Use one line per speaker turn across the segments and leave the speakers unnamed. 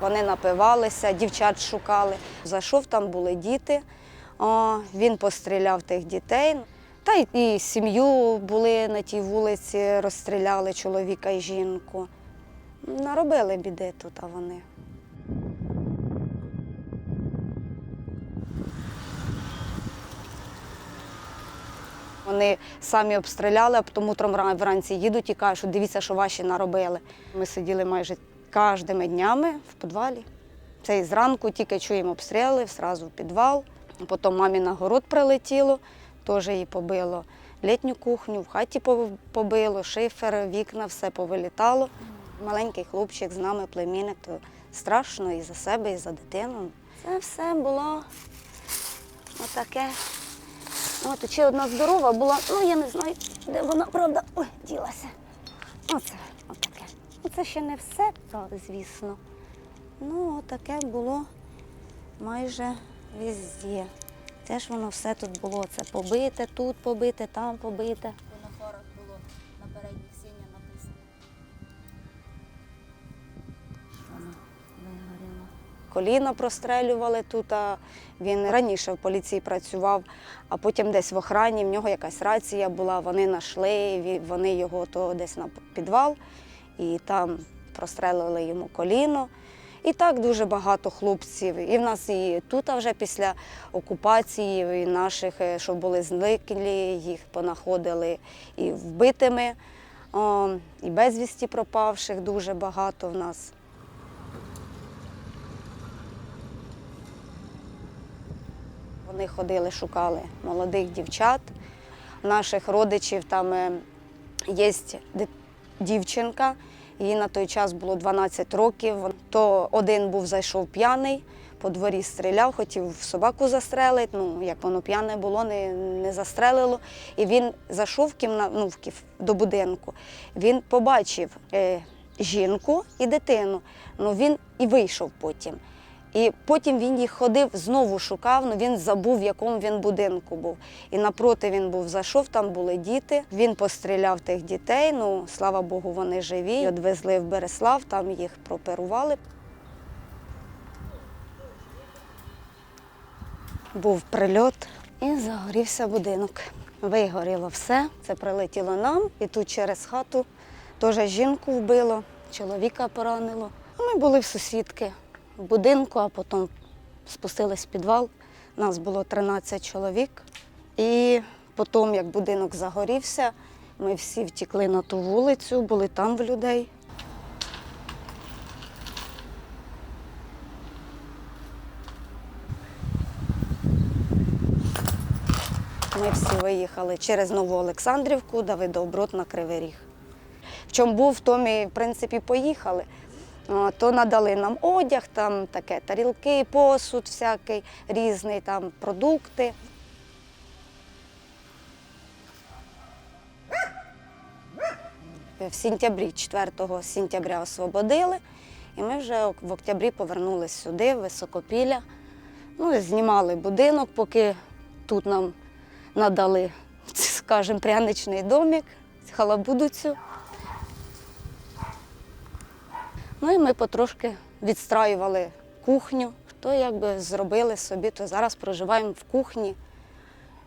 Вони напивалися, дівчат шукали. Зайшов, там були діти. О, він постріляв тих дітей. Та й і сім'ю були на тій вулиці, розстріляли чоловіка і жінку. Наробили біди тут, а вони. Вони самі обстріляли, а потім утром вранці їдуть і кажуть, що дивіться, що ваші наробили. Ми сиділи майже кожними днями в підвалі. Це і зранку тільки чуємо обстріли, зразу в підвал. Потім мамі на город прилетіло, теж її побило. Літню кухню, в хаті побило, шифер, вікна, все повилітало. Маленький хлопчик з нами, племінник, то страшно і за себе, і за дитину. Це все було отаке. От ще одна здорова була, ну я не знаю, де вона, правда, ой, ділася. Оце, Це ще не все, правда, звісно. Ну, отаке було майже везде. Теж воно все тут було. Це побите, тут побите, там побите.
На фарах було на передніх сіня написано.
Воно вигоріло. Коліна прострелювали тут. А він раніше в поліції працював, а потім десь в охрані, в нього якась рація була, вони знайшли, вони його то десь на підвал, і там прострелили йому коліно. І так дуже багато хлопців. І в нас і тут а вже після окупації і наших, е, що були зниклі, їх понаходили і вбитими, і безвісті пропавших дуже багато в нас. Вони ходили, шукали молодих дівчат. Наших родичів там е, є дівчинка, їй на той час було 12 років. То один був зайшов п'яний, по дворі стріляв, хотів собаку застрелити. Ну, як воно п'яне було, не, не застрелило. І він зайшов кімна, ну, в ків- до будинку. Він побачив е, жінку і дитину. Ну, він і вийшов потім. І потім він їх ходив, знову шукав, але він забув, в якому він будинку був. І напроти він був зайшов, там були діти. Він постріляв тих дітей. Ну, слава Богу, вони живі. Відвезли в Береслав, там їх прооперували. Був прильот і загорівся будинок. Вигоріло все. Це прилетіло нам, і тут через хату теж жінку вбило, чоловіка поранило. А Ми були в сусідки будинку, а потім спустились в підвал. Нас було 13 чоловік. І потім, як будинок загорівся, ми всі втекли на ту вулицю, були там в людей. Ми всі виїхали через Нову Олександрівку, Давидовброд на Кривий Ріг. В чому був, в тому в принципі, поїхали. То надали нам одяг, там таке тарілки, посуд всякий різний, там продукти. В сентябрі, 4 сентября освободили, і ми вже в октябрі повернулися сюди, в Високопілля. Ну, знімали будинок, поки тут нам надали, скажімо, пряничний домик, халабудицю. Ну і ми потрошки відстраювали кухню. То якби зробили собі, то зараз проживаємо в кухні.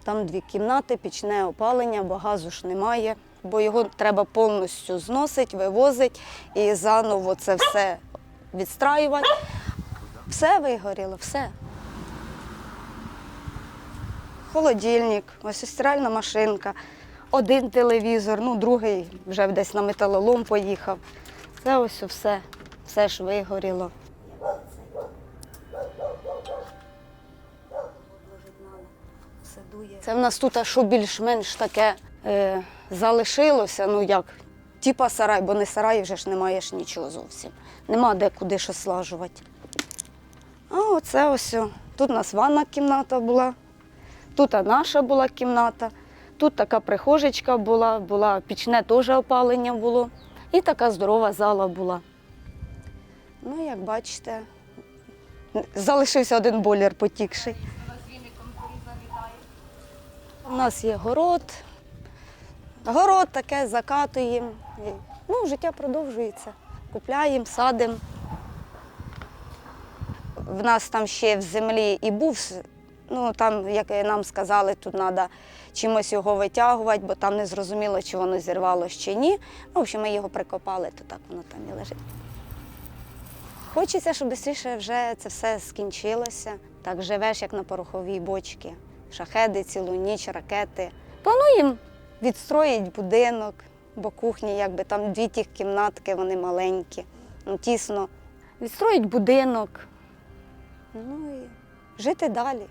Там дві кімнати, пічне опалення, бо газу ж немає, бо його треба повністю зносити, вивозити і заново це все відстраювати. Все вигоріло, все. Холодильник, ось стиральна машинка, один телевізор, ну другий вже десь на металолом поїхав. Це ось все, все ж вигоріло. Це в нас тут, що більш-менш таке е, залишилося, ну як, типа сарай, бо не сарай вже ж немає ж нічого зовсім. Нема де куди що слажувати. А оце ось. Тут у нас ванна кімната була, тут наша була кімната, тут така прихожечка була, була пічне теж опалення було. І така здорова зала була. Ну, як бачите, залишився один бойлер потікший. У нас є город. Город таке закатуємо. Ну, життя продовжується. Купляємо, садимо. В нас там ще в землі і був, ну там, як нам сказали, тут треба чимось його витягувати, бо там не зрозуміло, чи воно зірвалося чи ні. Ну, в общем, ми його прикопали, то так воно там і лежить. Хочеться, щоб швидше вже це все скінчилося. Так живеш, як на пороховій бочці. Шахеди цілу ніч, ракети. Плануємо відстроїти будинок, бо кухні, якби там дві тих кімнатки, вони маленькі, ну, тісно. Відстроїть будинок. Ну і жити далі.